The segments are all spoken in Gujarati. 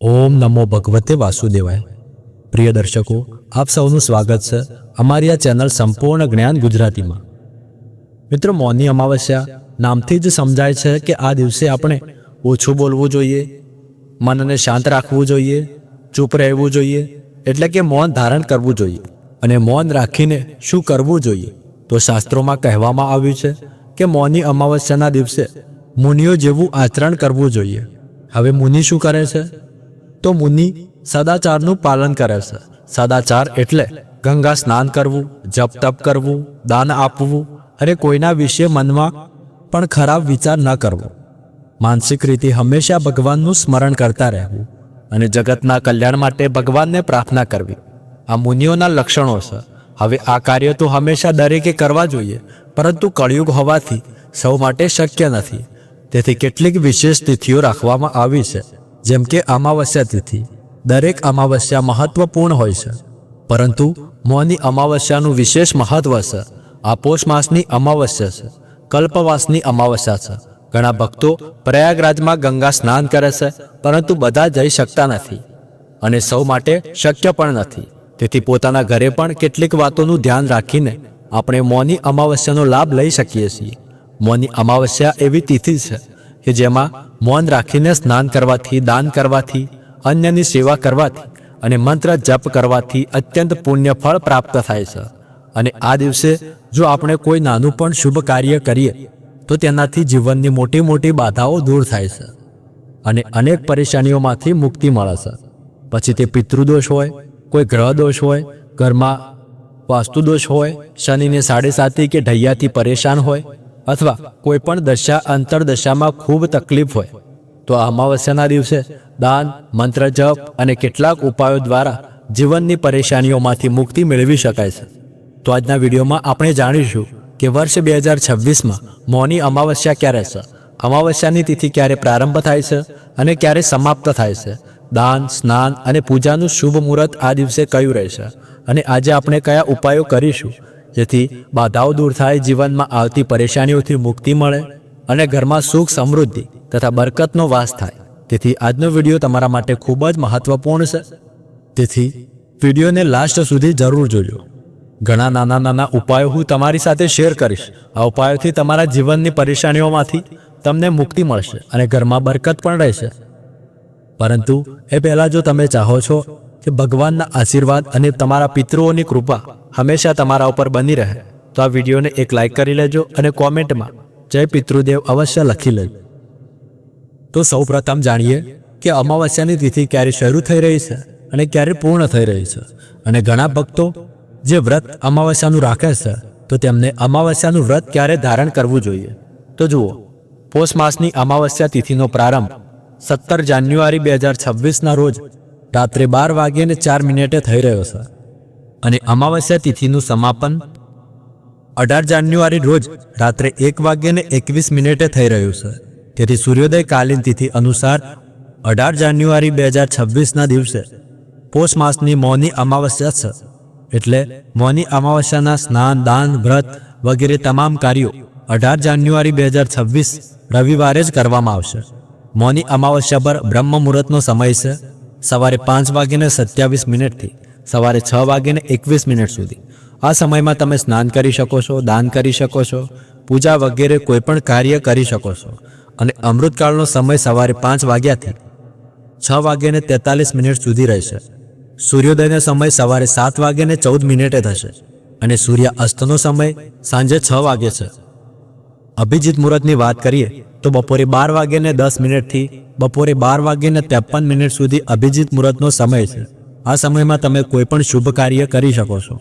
ઓમ નમો ભગવતે વાસુદેવાય. પ્રિય દર્શકો, આપ સૌનું સ્વાગત છે અમારી આ ચેનલ સંપૂર્ણ જ્ઞાન ગુજરાતીમાં. મિત્રો, મૌની અમાવસ્યા નામથી જ સમજાય છે કે આ દિવસે આપણે ઓછું બોલવું જોઈએ, મનને શાંત રાખવું જોઈએ, ચૂપ રહેવું જોઈએ, એટલે કે મૌન ધારણ કરવું જોઈએ અને મૌન રાખીને શું કરવું જોઈએ. તો શાસ્ત્રોમાં કહેવામાં આવ્યું છે કે મૌની અમાવસ્યાના દિવસે મુનિઓ જેવું આચરણ કરવું જોઈએ. હવે મુનિ શું કરે છે? તો મુનિ સદાચારનું પાલન કરે છે. સદાચાર એટલે ગંગા સ્નાન કરવું, જપ તપ કરવું, દાન આપવું અને કોઈના વિશે મનમાં પણ ખરાબ વિચાર ન કરવો. માનસિક રીતે હંમેશા ભગવાનનું સ્મરણ કરતા રહેવું અને જગતના કલ્યાણ માટે ભગવાનને પ્રાર્થના કરવી. આ મુનિઓના લક્ષણો છે. હવે આ કાર્ય તો હંમેશા દરેકે કરવા જોઈએ, પરંતુ કળિયુગ હોવાથી સૌ માટે શક્ય નથી. તેથી કેટલીક વિશેષ તિથિઓ રાખવામાં આવી છે. જેમ કે અમાવસ્યા તિથિ. દરેક અમાવસ્યા મહત્વપૂર્ણ હોય છે. પરંતુ મૌની અમાવસ્યાનું વિશેષ મહત્વ છે. આ પોષ માસની અમાવસ્યા છે. કલ્પવાસની અમાવસ્યા છે. ઘણા ભક્તો પ્રયાગરાજમાં ગંગા સ્નાન કરે છે, પરંતુ બધા જઈ શકતા નથી. અને સૌ માટે શક્ય પણ નથી. તેથી પોતાના ઘરે પણ કેટલીક વાતોનું ધ્યાન રાખીને આપણે મૌની અમાવસ્યાનો લાભ લઈ શકીએ છીએ. મૌની અમાવસ્યા એવી તિથિ છે કે જેમાં મૌન રાખીને સ્નાન કરવાથી, દાન કરવાથી, અન્યની સેવા કરવાથી અને મંત્ર જપ કરવાથી અત્યંત પુણ્ય ફળ પ્રાપ્ત થાય છે. અને આ દિવસે જો આપણે કોઈ નાનું પણ શુભ કાર્ય કરીએ, તો તેનાથી જીવનની મોટી મોટી બાધાઓ દૂર થાય છે અને અનેક પરેશાનીઓમાંથી મુક્તિ મળે છે. પછી તે પિતૃદોષ હોય, કોઈ ગ્રહ દોષ હોય, ઘરમાં વાસ્તુદોષ હોય, શનિને સાડે સાતી કે ઢૈયાથી પરેશાન હોય અથવા કોઈ પણ દશા અંતરદશામાં ખૂબ તકલીફ હોય, તો આ અમાવસ્યાના દિવસે દાન, મંત્ર જપ અને કેટલાક ઉપાયો દ્વારા જીવનની પરેશાનીઓમાંથી મુક્તિ મેળવી શકાય છે. તો આજના વિડીયોમાં આપણે જાણીશું કે વર્ષ બે હજાર છવ્વીસમાં મૌની અમાવસ્યા ક્યારે છે, અમાવસ્યાની તિથિ ક્યારે પ્રારંભ થાય છે અને ક્યારે સમાપ્ત થાય છે, દાન, સ્નાન અને પૂજાનું શુભ મુહૂર્ત આ દિવસે કયું રહેશે અને આજે આપણે કયા ઉપાયો કરીશું જેથી બાધાઓ દૂર થાય, જીવનમાં આવતી પરેશાનીઓથી મુક્તિ મળે અને ઘરમાં સુખ, સમૃદ્ધિ તથા બરકતનો વાસ થાય. તેથી આજનો વીડિયો તમારા માટે ખૂબ જ મહત્વપૂર્ણ છે. તેથી વિડીયોને લાસ્ટ સુધી જરૂર જોજો. ઘણા નાના નાના ઉપાયો હું તમારી સાથે શેર કરીશ. આ ઉપાયોથી તમારા જીવનની પરેશાનીઓમાંથી તમને મુક્તિ મળશે અને ઘરમાં બરકત પણ રહેશે. પરંતુ એ પહેલાં જો તમે ચાહો છો કે ભગવાનના આશીર્વાદ અને તમારા પિતૃઓની કૃપા હંમેશા તમારા ઉપર બની રહે. તો આ વિડીયોને એક લાઈક કરી લેજો અને કોમેન્ટમાં જય પિતૃદેવ અવશ્ય લખી લેજો. તો સૌ પ્રથમ જાણીએ કે અમાવસ્યાની તિથિ ક્યારે શરૂ થઈ રહી છે અને ક્યારે પૂર્ણ થઈ રહી છે. અને ઘણા ભક્તો જે વ્રત અમાવસ્યાનું રાખે છે, તો તેમને અમાવસ્યાનું વ્રત ક્યારે ધારણ કરવું જોઈએ? તો જુઓ, પોષ માસની અમાવસ્યા તિથિનો પ્રારંભ સત્તર જાન્યુઆરી બે હજાર છવ્વીસના રોજ રાત્રે બાર વાગ્યે ચાર મિનિટે થઈ રહ્યો છે. અને અમાવસ્યા તિથિનું સમાપન અઢાર જાન્યુઆરી રોજ રાત્રે એક વાગ્યે એકવીસ મિનિટે થઈ રહ્યું છે. તેથી સૂર્યોદય કાલીન તિથિ અનુસાર અઢાર જાન્યુઆરી બે હજાર છવ્વીસના દિવસે પોષ માસની મૌની અમાવસ્યા છે. એટલે મૌની અમાવસ્યાના સ્નાન, દાન, વ્રત વગેરે તમામ કાર્યો અઢાર જાન્યુઆરી બે હજાર છવ્વીસ રવિવારે જ કરવામાં આવશે. મૌની અમાવસ્યા પર બ્રહ્મ મુહૂર્તનો સમય છે. સવારે પાંચ વાગ્યાને સત્યાવીસ મિનિટથી, સવારે છ વાગ્યાને એકવીસ મિનિટ સુધી. આ સમયમાં તમે સ્નાન કરી શકો છો, દાન કરી શકો છો, પૂજા વગેરે કોઈપણ કાર્ય કરી શકો છો. અને અમૃતકાળનો સમય સવારે પાંચ વાગ્યાથી છ વાગ્યાને તેતાલીસ મિનિટ સુધી રહેશે. સૂર્યોદયનો સમય સવારે સાત વાગ્યાને ચૌદ મિનિટે થશે અને સૂર્ય અસ્તનો સમય સાંજે છ વાગે છે. અભિજીત મુહૂર્તની વાત કરીએ તો બપોરે બાર વાગ્યાને દસ મિનિટથી બપોરે બાર વાગ્યે ત્રેપન મિનિટ સુધી અભિજીત મુહૂર્તનો સમય છે. આ સમયમાં તમે કોઈ પણ શુભ કાર્ય કરી શકો છો.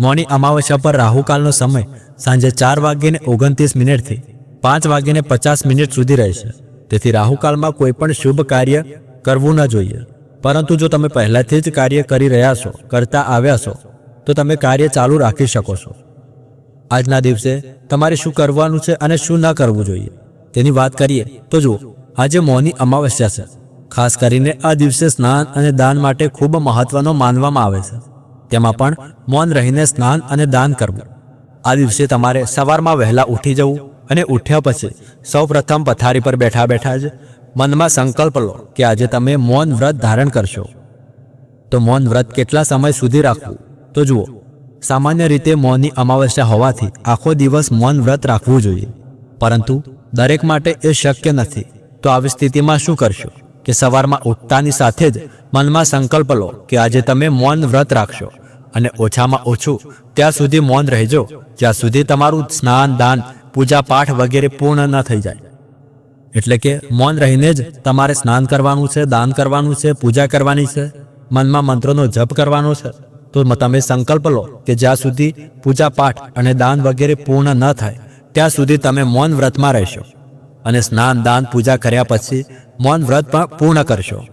મોની અમાવસ્યા પર રાહુકાલનો સમય સાંજે ચાર વાગ્યે ઓગણત્રીસ મિનિટથી પાંચ વાગ્યે પચાસ મિનિટ સુધી રહેશે. તેથી રાહુકાલમાં કોઈ પણ શુભ કાર્ય કરવું ન જોઈએ. પરંતુ જો તમે પહેલાથી જ કાર્ય કરી રહ્યા છો, કરતા આવ્યા છો, તો તમે કાર્ય ચાલુ રાખી શકો છો. આજના દિવસે તમારે શું કરવાનું છે અને શું ન કરવું જોઈએ? તેની વાત કરીએ તો જુઓ. આજે મૌની અમાવસ્યા છે. ખાસ કરીને આ દિવસે સ્નાન અને દાન માટે ખૂબ મહત્વનો માનવામાં આવે છે. તેમાં પણ મૌન રહીને સ્નાન અને દાન કરવું. આ દિવસે તમારે સવારમાં વહેલા ઉઠી જવું અને ઉઠ્યા પછી સૌ પ્રથમ પથારી પર બેઠા બેઠા જ મનમાં સંકલ્પ લો કે આજે તમે મૌન વ્રત ધારણ કરશો. તો મૌન વ્રત કેટલા સમય સુધી રાખવું? તો જુઓ, સામાન્ય રીતે મૌનની અમાવસ્યા હોવાથી આખો દિવસ મૌન વ્રત રાખવું જોઈએ. પરંતુ દરેક માટે એ શક્ય નથી. તો આવી સ્થિતિમાં શું કરશો? કે સવારમાં ઉઠતાની સાથે જ મનમાં સંકલ્પ લો કે આજે તમે મૌન વ્રત રાખશો અને ઓછામાં ઓછું ત્યાં સુધી મૌન રહેજો, જ્યાં સુધી તમારું સ્નાન, દાન, પૂજા પાઠ વગેરે પૂર્ણ ન થઈ જાય. એટલે કે મૌન રહીને જ તમારે સ્નાન કરવાનું છે, દાન કરવાનું છે, પૂજા કરવાની છે, મનમાં મંત્રોનો જપ કરવાનો છે, તો તમે સંકલ્પ લો કે જ્યાં સુધી પૂજા પાઠ અને દાન વગેરે પૂર્ણ ન થાય, ત્યાં સુધી તમે મૌન વ્રતમાં રહેશો. અને સ્નાન, દાન, પૂજા કર્યા પછી મૌન વ્રત પણ પૂર્ણ કરશો.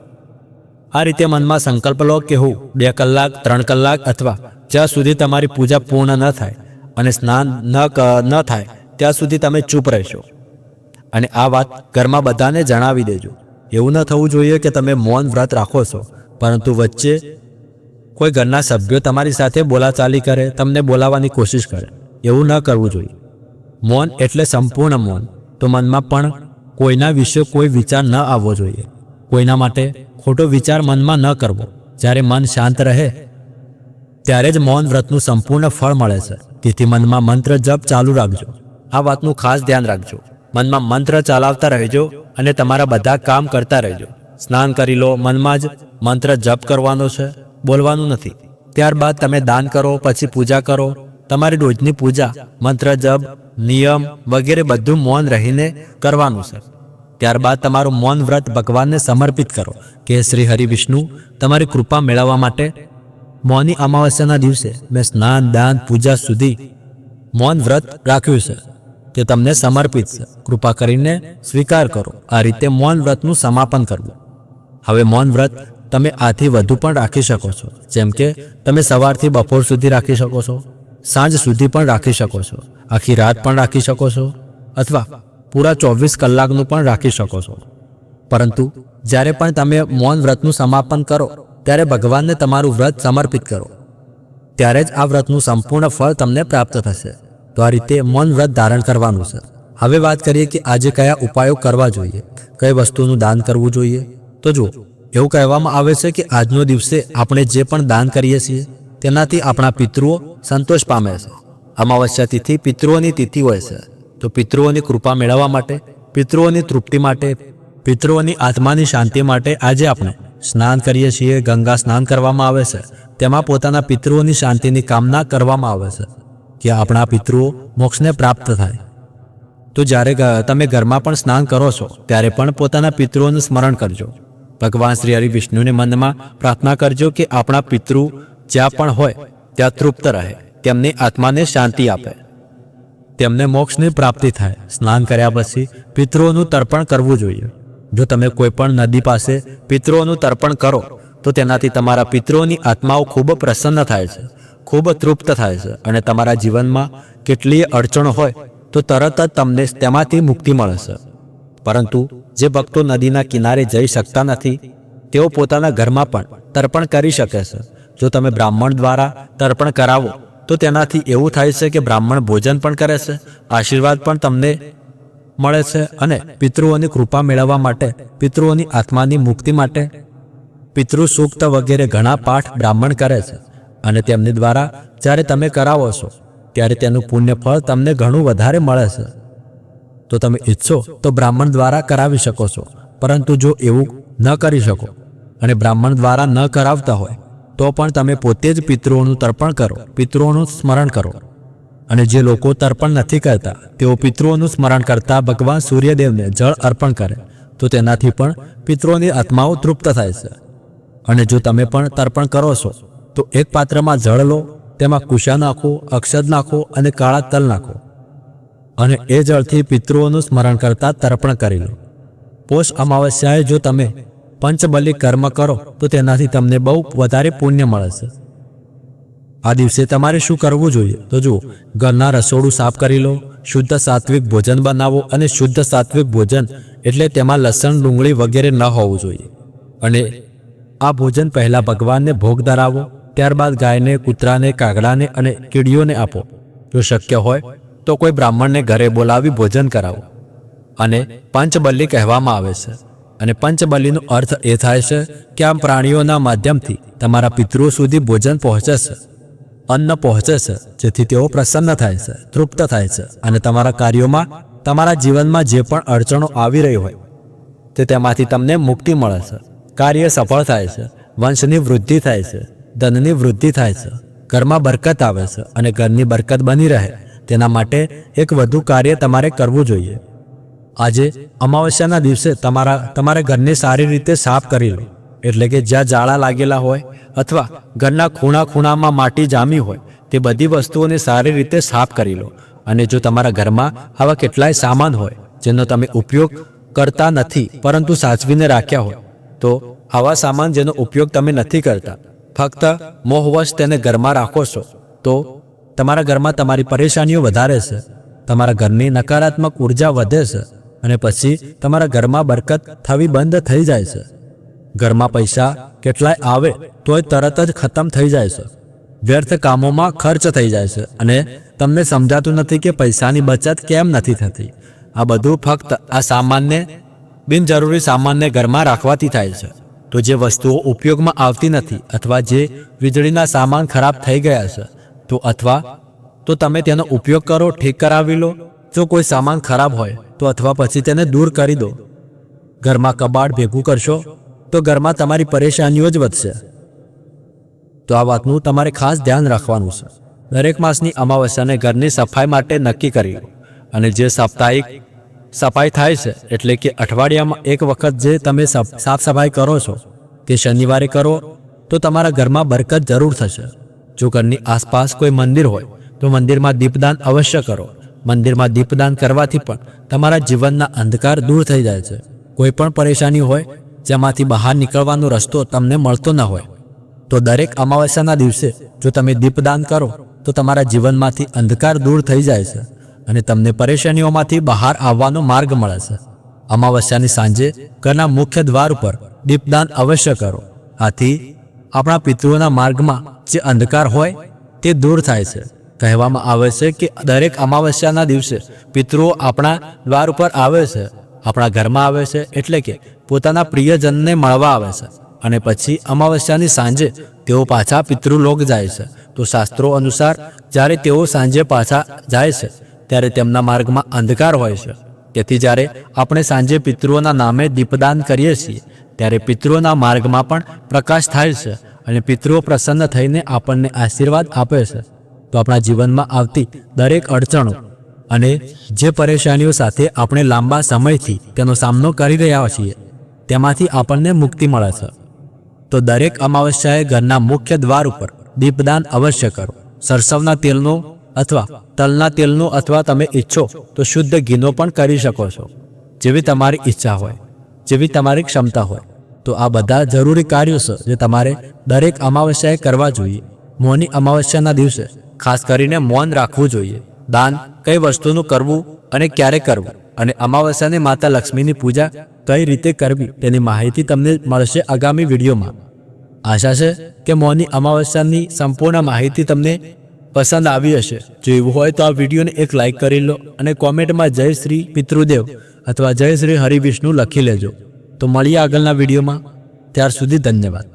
આ રીતે મનમાં સંકલ્પ લો કે હું બે કલાક, ત્રણ કલાક અથવા જ્યાં સુધી તમારી પૂજા પૂર્ણ ન થાય અને સ્નાન ન ન થાય, ત્યાં સુધી તમે ચૂપ રહેશો. અને આ વાત ઘરમાં બધાને જણાવી દેજો. એવું ન થવું જોઈએ કે તમે મૌન વ્રત રાખો છો, પરંતુ વચ્ચે કોઈ ઘરના સભ્યો તમારી સાથે બોલાચાલી કરે, તમને બોલાવવાની કોશિશ કરે. એવું ન કરવું જોઈએ. મૌન એટલે સંપૂર્ણ મૌન. તો મનમાં પણ કોઈના વિશે કોઈ વિચાર ન આવવો જોઈએ. કોઈના માટે ખોટો વિચાર મનમાં ન કરવો. જ્યારે મન શાંત રહે, ત્યારે જ મૌન વ્રતનું સંપૂર્ણ ફળ મળે છે. તેથી મનમાં મંત્ર જપ ચાલુ રાખજો. આ વાતનું ખાસ ધ્યાન રાખજો. મનમાં મંત્ર ચલાવતા રહેજો અને તમારા બધા કામ કરતા રહેજો. સ્નાન કરી લો, મનમાં જ મંત્ર જપ કરવાનો છે. બોલવાનું નથી. ત્યારબાદ તમે દાન કરો, પછી પૂજા કરો તમારી રોજની પૂજા, મંત્ર જપ, નિયમ વગેરે બધું મૌન રહીને કરવાનું છે. ત્યારબાદ તમારું મૌન વ્રત ભગવાનને સમર્પિત કરો કે શ્રી હરિ વિષ્ણુ તમારી કૃપા મેળવવા માટે મૌની અમાવસ્યાના દિવસે મેં સ્નાન, દાન, પૂજા સુધી મૌન વ્રત રાખ્યું છે. તે તમને સમર્પિત છે. કૃપા કરીને સ્વીકાર કરો. આ રીતે મૌન વ્રતનું સમાપન કરવું. હવે મૌન વ્રત તમે આથી વધુ પણ રાખી શકો છો. જેમ કે તમે સવારથી બપોર સુધી રાખી શકો છો. સાંજ સુધી પણ રાખી શકો છો. આખી રાત પણ રાખી શકો છો. અથવા પૂરા ચોવીસ કલાકનું પણ રાખી શકો છો. પરંતુ જ્યારે પણ તમે મૌન વ્રતનું સમાપન કરો, ત્યારે ભગવાનને તમારું વ્રત સમર્પિત કરો. ત્યારે જ આ વ્રતનું સંપૂર્ણ ફળ તમને પ્રાપ્ત થશે. તો આ રીતે મૌન વ્રત ધારણ કરવાનું છે. હવે વાત કરીએ કે આજે કયા ઉપાયો કરવા જોઈએ. કઈ વસ્તુનું દાન કરવું જોઈએ. તો જુઓ, એવું કહેવામાં આવે છે કે આજનો દિવસે આપણે જે પણ દાન કરીએ છીએ તેનાથી આપણા પિતૃઓ સંતોષ પામે છે. અમાવસ્યા તિથિ પિતૃઓની તિથિ હોય છે. તો પિતૃઓની કૃપા મેળવવા માટે, પિતૃઓની તૃપ્તિ માટે, પિતૃઓની આત્માની શાંતિ માટે આજે આપણે સ્નાન કરીએ છીએ, ગંગા સ્નાન કરવામાં આવે છે. તેમાં પોતાના પિતૃઓની શાંતિની કામના કરવામાં આવે છે કે આપણા પિતૃઓ મોક્ષને પ્રાપ્ત થાય. તો જ્યારે તમે ઘરમાં પણ સ્નાન કરો છો, ત્યારે પણ પોતાના પિતૃઓનું સ્મરણ કરજો. ભગવાન શ્રી હરિ વિષ્ણુને મનમાં પ્રાર્થના કરજો કે આપણા પિતૃ જ્યાં પણ હોય, ત્યાં તૃપ્ત રહે, તેમની આત્માને શાંતિ આપે. તેમને મોક્ષની પ્રાપ્તિ થાય. સ્નાન કર્યા પછી પિતૃઓનું તર્પણ કરવું જોઈએ. જો તમે કોઈ પણ નદી પાસે પિતૃઓનું તર્પણ કરો, તો તેનાથી તમારા પિતૃઓની આત્માઓ ખૂબ પ્રસન્ન થાય છે, ખૂબ તૃપ્ત થાય છે અને તમારા જીવનમાં કેટલીય અડચણો હોય, તો તરત જ તમને તેમાંથી મુક્તિ મળશે પરંતુ જે ભક્તો નદીના કિનારે જઈ શકતા નથી, તેઓ પોતાના ઘરમાં પણ તર્પણ કરી શકે છે. જો તમે બ્રાહ્મણ દ્વારા તર્પણ કરાવો, તો તેનાથી એવું થાય છે કે બ્રાહ્મણ ભોજન પણ કરે છે, આશીર્વાદ પણ તમને મળે છે અને પિતૃઓની કૃપા મેળવવા માટે, પિતૃઓની આત્માની મુક્તિ માટે. પિતૃ સૂક્ત વગેરે ઘણા પાઠ બ્રાહ્મણ કરે છે અને તેમની દ્વારા જ્યારે તમે કરાવો છો, ત્યારે તેનું પુણ્ય ફળ તમને ઘણું વધારે મળે છે. તો તમે ઈચ્છો તો બ્રાહ્મણ દ્વારા કરાવી શકો છો, પરંતુ જો એવું ન કરી શકો અને બ્રાહ્મણ દ્વારા ન કરાવતા હોય તો પણ તમે પોતે જ પિતૃઓનું તર્પણ કરો, પિતૃઓનું સ્મરણ કરો. અને જે લોકો તર્પણ નથી કરતા, તેઓ પિતૃઓનું સ્મરણ કરતા ભગવાન સૂર્યદેવને જળ અર્પણ કરે, તો તેનાથી પણ પિતૃઓની આત્માઓ તૃપ્ત થાય છે. અને જો તમે પણ તર્પણ કરો છો, તો એક પાત્રમાં જળ લો, તેમાં કુશા નાખો, અક્ષદ નાખો અને કાળા તલ નાખો. અને એ જળથી પિતૃઓનું સ્મરણ કરતા તર્પણ કરી લો. પોષ અમાવસ્યાએ જો તમે પંચબલી કર્મ કરો, તો તેનાથી તમને બહુ વધારે પુણ્ય મળે છે આ દિવસે તમારે શું કરવું જોઈએ? તો જુઓ, ઘરના રસોડું સાફ કરી લો, શુદ્ધ સાત્વિક ભોજન બનાવો અને શુદ્ધ સાત્વિક ભોજન એટલે તેમાં લસણ, ડુંગળી વગેરે ન હોવું જોઈએ. અને આ ભોજન પહેલાં ભગવાનને ભોગ ધરાવો, ત્યારબાદ ગાયને, કૂતરાને, કાગડાને અને કીડીઓને આપો. જો શક્ય હોય, તો કોઈ બ્રાહ્મણને ઘરે બોલાવી ભોજન કરાવો. અને પંચબલ્લી કહેવામાં આવે છે. અને પંચબલીનો અર્થ એ થાય છે કે આમ પ્રાણીઓના માધ્યમથી તમારા પિતૃઓ સુધી ભોજન પહોંચે છે. અન્ન પહોંચે છે, જેથી તેઓ પ્રસન્ન થાય છે, તૃપ્ત થાય છે અને તમારા કાર્યોમાં તમારા જીવનમાં જે પણ અડચણો આવી રહી હોય તે તેમાંથી તમને મુક્તિ મળે છે. કાર્ય સફળ થાય છે, વંશની વૃદ્ધિ થાય છે, ધનની વૃદ્ધિ થાય છે, ઘરમાં બરકત આવે છે અને ઘરની બરકત બની રહે. તેના માટે એક વધુ કાર્ય તમારે કરવું જોઈએ. આજે અમાવસ્યાના દિવસે તમારા તમારા ઘરને સારી રીતે સાફ કરી લો. એટલે કે જ્યાં જાળા લાગેલા હોય અથવા ઘરના ખૂણા ખૂણામાં માટી જામી હોય, તે બધી વસ્તુઓને સારી રીતે સાફ કરી લો. અને જો તમારા ઘરમાં આવા કેટલાય સામાન હોય, જેનો તમે ઉપયોગ કરતા નથી, પરંતુ સાચવીને રાખ્યા હોય, તો આવા સામાન જેનો ઉપયોગ તમે નથી કરતા, ફક્ત મોહવશ તેને ઘરમાં રાખો છો, તો તમારા ઘરમાં તમારી પરેશાનીઓ વધારે છે. તમારા ઘરની નકારાત્મક ઊર્જા વધે છે. અને પછી તમારા ઘરમાં બરકત થવી બંધ થઈ જાય છે. ઘરમાં પૈસા કેટલાય આવે તોય તરત જ ખતમ થઈ જાય છે. વ્યર્થ કામોમાં ખર્ચ થઈ જાય છે અને તમને સમજાતું નથી કે પૈસાની બચત કેમ નથી થતી. આ બધું ફક્ત આ સામાનને, બિનજરૂરી સામાનને ઘરમાં રાખવાથી થાય છે. તો જે વસ્તુઓ ઉપયોગમાં આવતી નથી અથવા જે વીજળીના સામાન ખરાબ થઈ ગયા છે, તો અથવા તો તમે તેનો ઉપયોગ કરો, ઠીક કરાવી લો. જો કોઈ સામાન ખરાબ હોય, તો અથવા પછી તેને દૂર કરી દો. ઘરમાં કબાટ ભેગું કરશો, તો ઘરમાં તમારી પરેશાનીઓ જ વધશે. તો આ વાતનું તમારે ખાસ ધ્યાન રાખવાનું છે. દરેક માસની અમાવસ્યાને ઘરની સફાઈ માટે નક્કી કરી. અને જે સાપ્તાહિક સફાઈ થાય છે, એટલે કે અઠવાડિયામાં એક વખત જે તમે સફ- સાફ સફાઈ કરો છો, તે શનિવારે કરો, તો તમારા ઘરમાં બરકત જરૂર થશે. જો ઘરની આસપાસ કોઈ મંદિર હોય, તો મંદિરમાં દીપદાન અવશ્ય કરો. મંદિરમાં દીપદાન કરવાથી પણ તમારા જીવનના અંધકાર દૂર થઈ જાય છે. કોઈ પણ પરેશાની હોય, જેમાંથી બહાર નીકળવાનો રસ્તો તમને મળતો ન હોય. તો દરેક અમાવસ્યાના દિવસે જો તમે દીપદાન કરો, તો તમારા જીવનમાંથી અંધકાર દૂર થઈ જાય છે અને તમને પરેશાનીઓમાંથી બહાર આવવાનો માર્ગ મળે છે. અમાવસ્યાની સાંજે ઘરના મુખ્ય દ્વાર ઉપર દીપદાન અવશ્ય કરો. આથી આપણા પિતૃઓના માર્ગમાં જે અંધકાર હોય, તે દૂર થાય છે. કહેવામાં આવે છે કે દરેક અમાવસ્યાના દિવસે પિતૃઓ આપણા દ્વાર ઉપર આવે છે, આપણા ઘરમાં આવે છે, એટલે કે પોતાના પ્રિયજનને મળવા આવે છે. અને પછી અમાવસ્યાની સાંજે તેઓ પાછા પિતૃલોક જાય છે. તો શાસ્ત્રો અનુસાર જ્યારે તેઓ સાંજે પાછા જાય છે, ત્યારે તેમના માર્ગમાં અંધકાર હોય છે. તેથી જ્યારે આપણે સાંજે પિતૃઓના નામે દીપદાન કરીએ છીએ, ત્યારે પિતૃઓના માર્ગમાં પણ પ્રકાશ થાય છે અને પિતૃઓ પ્રસન્ન થઈને આપણને આશીર્વાદ આપે છે. તો આપણા જીવનમાં આવતી દરેક અડચણો અને જે પરેશાનીઓ સાથે આપણે લાંબા સમયથી તેનો સામનો કરી રહ્યા છીએ, તેમાંથી આપણને મુક્તિ મળે છે. તો દરેક અમાવસ્યાએ ઘરના મુખ્ય દ્વાર ઉપર દીપદાન અવશ્ય કરો. સરસવના તેલનો અથવા તલના તેલનો અથવા તમે ઈચ્છો તો શુદ્ધ ઘીનો પણ કરી શકો છો. જેવી તમારી ઈચ્છા હોય, જેવી તમારી ક્ષમતા હોય, તો આ બધા જરૂરી કાર્યો છે જે તમારે દરેક અમાવસ્યાએ કરવા જોઈએ. મોની અમાવસ્યાના દિવસે ખાસ કરીને મૌન રાખવું જોઈએ. દાન કઈ વસ્તુનું કરવું અને ક્યારે કરવું અને અમાવસ્યાને માતા લક્ષ્મીની પૂજા કઈ રીતે કરવી તેની માહિતી તમને મળશે આગામી વિડીયોમાં. આશા છે કે મૌની અમાવસ્યાની સંપૂર્ણ માહિતી તમને પસંદ આવી હશે. જો એવું હોય તો આ વિડીયોને એક લાઈક કરી લો અને કોમેન્ટમાં જય શ્રી પિતૃદેવ અથવા જય શ્રી હરિવિષ્ણુ લખી લેજો. તો મળીએ આગળના વિડીયોમાં. ત્યાર સુધી ધન્યવાદ.